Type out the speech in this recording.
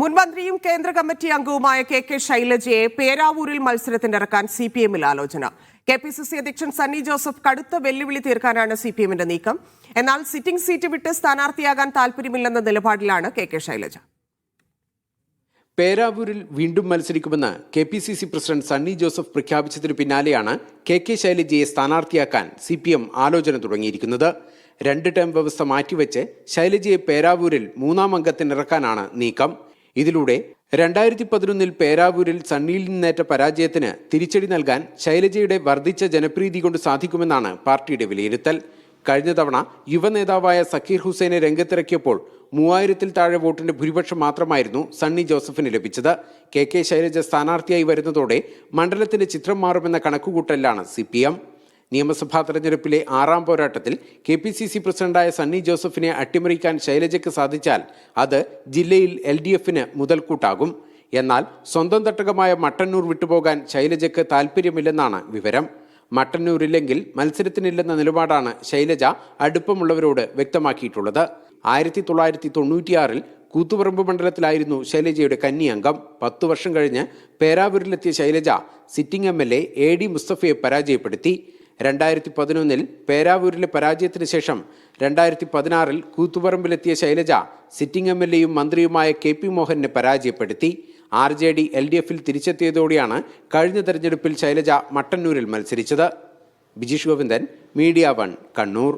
മുൻമന്ത്രിയും കേന്ദ്ര കമ്മിറ്റി അംഗവുമായ K K ശൈലജയെ പേരാവൂരിൽ മത്സരത്തിനിറക്കാൻ സി പി എമ്മിൽ ആലോചന. കെ പി സി സി അധ്യക്ഷൻ സണ്ണി ജോസഫ് കടുത്ത വെല്ലുവിളി തീർക്കാനാണ് സി പി എമ്മിന്റെ നീക്കം. എന്നാൽ സിറ്റിംഗ് സീറ്റ് വിട്ട് സ്ഥാനാർത്ഥിയാകാൻ താൽപര്യമില്ലെന്ന നിലപാടിലാണ് കെ കെ ശൈലജ. പേരാവൂരിൽ വീണ്ടും മത്സരിക്കുമെന്ന് K P C C president Sunny Joseph പ്രഖ്യാപിച്ചതിന് പിന്നാലെയാണ് കെ കെ ശൈലജയെ സ്ഥാനാർത്ഥിയാക്കാൻ സി പി എം ആലോചന തുടങ്ങിയിരിക്കുന്നത്. രണ്ട് ടേം വ്യവസ്ഥ മാറ്റിവെച്ച് ശൈലജയെ പേരാവൂരിൽ മൂന്നാം അംഗത്തിനിറക്കാനാണ് നീക്കം. ഇതിലൂടെ രണ്ടായിരത്തി പതിനൊന്നിൽ പേരാവൂരിൽ സണ്ണിയിൽ നിന്നേറ്റ പരാജയത്തിന് തിരിച്ചടി നൽകാൻ ശൈലജയുടെ വർദ്ധിച്ച ജനപ്രീതി കൊണ്ട് സാധിക്കുമെന്നാണ് പാർട്ടിയുടെ വിലയിരുത്തൽ. കഴിഞ്ഞ തവണ യുവനേതാവായ സക്കീർ ഹുസൈനെ രംഗത്തിറക്കിയപ്പോൾ മൂവായിരത്തിൽ താഴെ വോട്ടിന്റെ ഭൂരിപക്ഷം മാത്രമായിരുന്നു സണ്ണി ജോസഫിന് ലഭിച്ചത്. കെ കെ ശൈലജ സ്ഥാനാർത്ഥിയായി വരുന്നതോടെ മണ്ഡലത്തിന്റെ ചിത്രം മാറുമെന്ന കണക്കുകൂട്ടലിലാണ് സി നിയമസഭാ തെരഞ്ഞെടുപ്പിലെ ആറാം പോരാട്ടത്തിൽ കെ പി സി സി പ്രസിഡന്റായ സണ്ണി ജോസഫിനെ അട്ടിമറിക്കാൻ ശൈലജയ്ക്ക് സാധിച്ചാൽ അത് ജില്ലയിൽ എൽ ഡി എഫിന് മുതൽക്കൂട്ടാകും. എന്നാൽ സ്വന്തം തട്ടകമായ മട്ടന്നൂർ വിട്ടുപോകാൻ ശൈലജയ്ക്ക് താൽപ്പര്യമില്ലെന്നാണ് വിവരം. മട്ടന്നൂരില്ലെങ്കിൽ മത്സരത്തിനില്ലെന്ന നിലപാടാണ് ശൈലജ അടുപ്പമുള്ളവരോട് വ്യക്തമാക്കിയിട്ടുള്ളത്. ആയിരത്തി തൊള്ളായിരത്തി തൊണ്ണൂറ്റിയാറിൽ കൂത്തുപറമ്പ് മണ്ഡലത്തിലായിരുന്നു ശൈലജയുടെ കന്നി അംഗം പത്തു വർഷം കഴിഞ്ഞ് പേരാവൂരിലെത്തിയ Shailaja sitting M L A A D മുസ്തഫയെ പരാജയപ്പെടുത്തി. രണ്ടായിരത്തി പതിനൊന്നിൽ പേരാവൂരിലെ പരാജയത്തിന് ശേഷം രണ്ടായിരത്തി പതിനാറിൽ കൂത്തുപറമ്പിലെത്തിയ ശൈലജ സിറ്റിംഗ് എം എൽ എയും മന്ത്രിയുമായ കെ പി മോഹനെ പരാജയപ്പെടുത്തി. R J D L D എഫിൽ തിരിച്ചെത്തിയതോടെയാണ് കഴിഞ്ഞ തെരഞ്ഞെടുപ്പിൽ ശൈലജ മട്ടന്നൂരിൽ മത്സരിച്ചത്. Bijeesh Govindan media one Kannur.